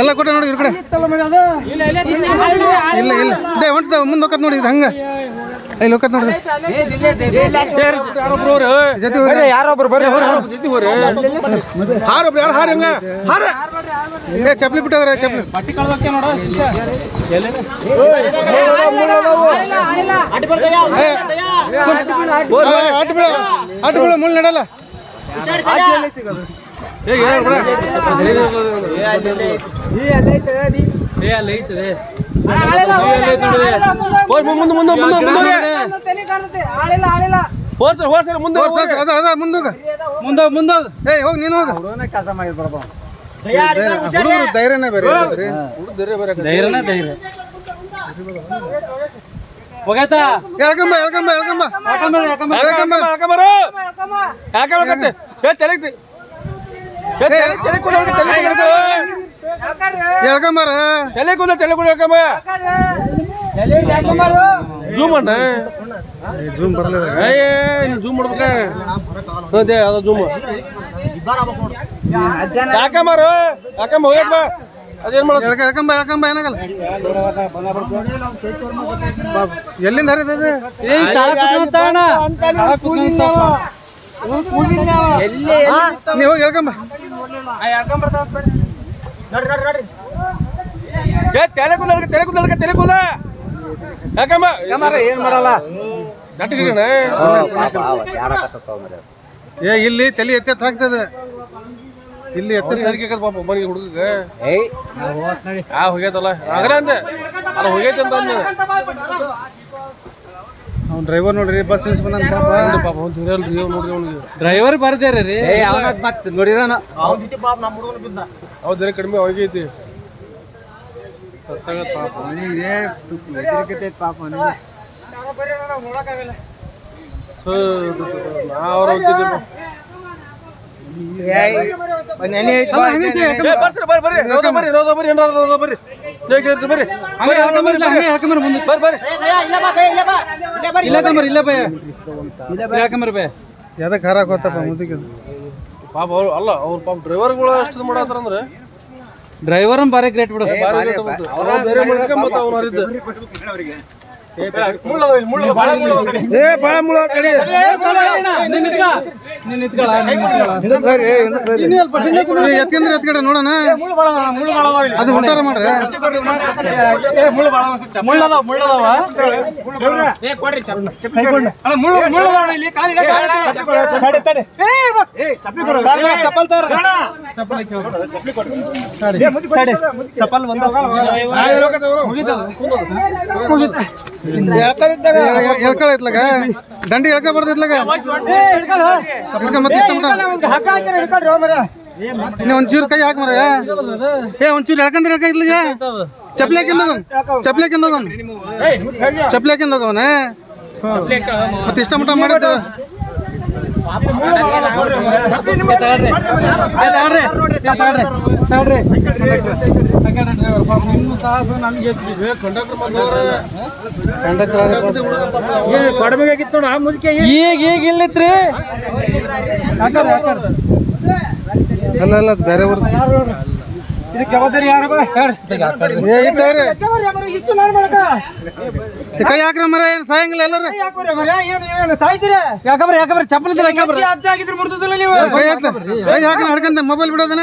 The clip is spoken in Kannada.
ಎಲ್ಲ ಕೊಟ್ಟ ನೋಡಿ ಇವ್ರ ಕಡೆ. ಇಲ್ಲ ಇಲ್ಲ. ದೇ ಹೊಂಟದ ಮುಂದೆ ಹೋಗತ್ ನೋಡಿ ಹಂಗ. ಇಲ್ಲಿ ಹೋಗತ್ ನೋಡಿ ಜೊತೆ. ಯಾರೊಬ್ರು ಬರ್ರಿ? ಹಾರೊಬ್ರು ಯಾರು ಹಾರಿ ಹಂಗ? ಹಾರ. ಏ ಚಪ್ಲಿ ಬಿಟ್ಟವ್ರೆ ಚಪ್ಲಿ ಅಡ್ಡ ಬೀಳ ಅಡ್ಡ ಬೀಳ ಮುಳ್ಳು ನಡಲ್ಲ. ಮುಂದೆ ಮುಂದೆ ಮುಂದೆ ಮುಂದೆ ಹೋಗ್ತಾರೆ ಹೋಗ್ತಾರೆ ಮುಂದೆ ಅದ ಅದ ಮುಂದೆ ಹೋಗ. ಮುಂದೆ ಮುಂದೆ ಏ ಹೋಗಿ ನೀನು ಹೋಗ. ಕೆಲಸ ಮಾಡಿ ಬರಪ್ಪ ಹುಡುಗರು ಧೈರ್ಯನೇ ಬೇರೆ ಬೇರೆ ಧೈರ್ಯನೇ ಧೈರ್ಯ ಹೋಗೈತಾ? ಎಳ್ಕೊಂಬ ಎಳ್ಕೊಂಬ ಎಳ್ಕೊಂಬ. ಎಳ್ಕೊಂಬ ಯಾಕಂಬರು ಯಾಕೆ ಬೇಕಂತೆ ಏ ತಲೆಗ್ತಿ ಏ ತಲೆ ತಲೆ ಕೂದ ತಲೆ ಕೂದ ಎಳ್ಕೊಂಬಾರ. ತಲೆ ಕೂದ ತಲೆ ಕೂದ ಯಾಕಂಬ ಜೂಮ್ ಅಣ್ಣ. ಜೂಮ್ ಬರಲ್ಲ ಏ ಜೂಮ್ ಮಾಡ್ಬೇಕ? ಅದೇ ಅದ ಜೂಮ್ ಯಾಕಂಬಾರ? ಯಾಕಂಬ ಹೋಗ್ಯತ್ ಬಾ. ಅದೇನ್ ಮಾಡೋದು? ಎಳ್ಕ ಎಳ್ಕೊಂಬ ಎಳ್ಕೊಂಬ ಏನಾಗಲ್ಲ. ಎಲ್ಲಿಂದ ಹರಿದದ ಏ ನೀವು. ಹೋಗಿ ಏ ತಲೆ ಕೂದ ತಲೆ ಕೂದಲ ತಲೆ ಕೂದ ಯಾಕಂಬ ಏನ್ ಮಾಡಲ್ಲ? ಏ. ಇಲ್ಲಿ ತಲೆ ಎತ್ತೆ ಹಾಕ್ತದೆ. ಇಲ್ಲಿ ಎತ್ತ ಪಾಪ ಒಬ್ಬನಿಗೆ ಹುಡುಗ ಆ ಹೋಗ್ಯತಲ್ಲ. ಆಗಲ್ಲ ಅಂದೆ ಅಲ್ಲ ಹೋಗೈತೆ ಅಂತ ಅಂದ ಅವ್ನು ಡ್ರೈವರ್ ನೋಡ್ರಿ ಬಸ್ ನಿಲ್ಸ್ಬಂದ ಪಾಪ. ಪಾಪ ಅವ್ನು ಹಿರಿಯಲ್ರಿ ಇವ್ ನೋಡ್ರಿ ಅವ್ನಿಗೆ. ಡ್ರೈವರ್ ಬರ್ದೇರಿ ರೀ. ಮತ್ತೆ ನೋಡಿರೋಣ ಅವ್ರ ಕಡಿಮೆ ಹೋಗೈತಿ ಥು, ಥು, ಪಾಪ ನನಗೆ ನಾ ಅವ್ರ ಹೋಗ್ತಿದ್ದೆ ಏ, ಬರ್ಸ್ರಿ, ಬರ್ರಿ, ಬರ್ರಿ. ರೋದ ಬರ್ರಿ, ರೋದ ಬರ್ರಿ, ಏನ್ರ ರೋದ ಬರ್ರಿ. ಬರ್ರಿ. ಬರ್ರಿ, ಬರ್ರಿ, ಬರ್ರಿ, ಬರ್ರಿ. ಬರ್ರಿ, ಬರ್ರಿ. ಇಲ್ಲ ಇಲ್ಲ ಬಯ್ಯ ಇಲ್ಲ ಹಾಕಂಬರ್ ಬಯ್ಯ ಎದಕ್ಕೆ ಹಾರಾಕ್ ಹೋತಪ್ಪ ಮುದಕ್ಕೆ ಪಾಪ ಅವ್ರು ಅಲ್ಲ ಅವ್ರ ಪಾಪ ಡ್ರೈವರ್ಗಳು ಅಷ್ಟು ಮಾಡತ್ತಾರ ಅಂದ್ರೆ ಡ್ರೈವರ್ ಬಾರಿ ಗ್ರೇಟ್ ಬಿಡು ಭಾರಿ ರೇಟ್ ಬಂತು. ಅವ್ರು ಧೈರ್ಯ ಮಾಡ್ಕೊಂಡ್ ಮತ್ತೆ ಅವ್ನು ಏ ಬಾಳ ಮುಳ ಕಡೆ ಎತ್ತಿಂದ್ರ ಎತ್ಕಡೆ ನೋಡೋಣ ಅದು ಹೊಂಟಾರ ಮಾಡ್ರಿ ಮುಳ್ಳದಾವ ಮುಳ್ಳದಾವ ಎಳ್ಕೊಳ ಇತ್ಲಾಗ ದಂಡಿ ಹೇಳ್ಕ ಬರ್ದಿತ್ಲಾಗ ಚಪ್ಪಲ್ಕ ಮತ್ತೆ ನೀ ಒಂಚೂರು ಕೈ ಹಾಕ ಮರ ಏ ಒಂಚೂರು ಹೇಳ್ಕಂದ್ರೆ ಹೇಳ್ಕ ಇದ್ಲಿಗ? ಚಪ್ಲಿ ಹಾಕಿಂದ ಚಪ್ಲಿ ಹಾಕಿಂದ ಚಪ್ಲಿ ಹಾಕಿಂದ ಮತ್ತೆ ಇಷ್ಟ ಮಟ ಮಾಡಿದ್ದು? ನಮ್ಗೆ ಎತ್ತಿದ್ವಿ. ಈಗ ಈಗ ಇಲ್ಲಿತ್ರಿ ಅಲ್ಲ ಅಲ್ಲ ಬೇರೆ ಊರು ಏ ನಾನು ಮಾಡಕ? ಕೈ ಹಾಕ್ರ ಮರ ಏನ್ ಸಾಯಂಗಿಲ್ಲ ಎಲ್ಲರ? ಯಾಕಂದ್ರೆ ಯಾಕಂದ್ರೆ ಚಪ್ಪಲಿ ಯಾಕಂದ್ರೆ? ಕೈ ಹಾಕ್ಲ ಕೈ ಹಾಕಿ ಹಡ್ಕಂತ ಮೊಬೈಲ್ ಬಿಡೋದನ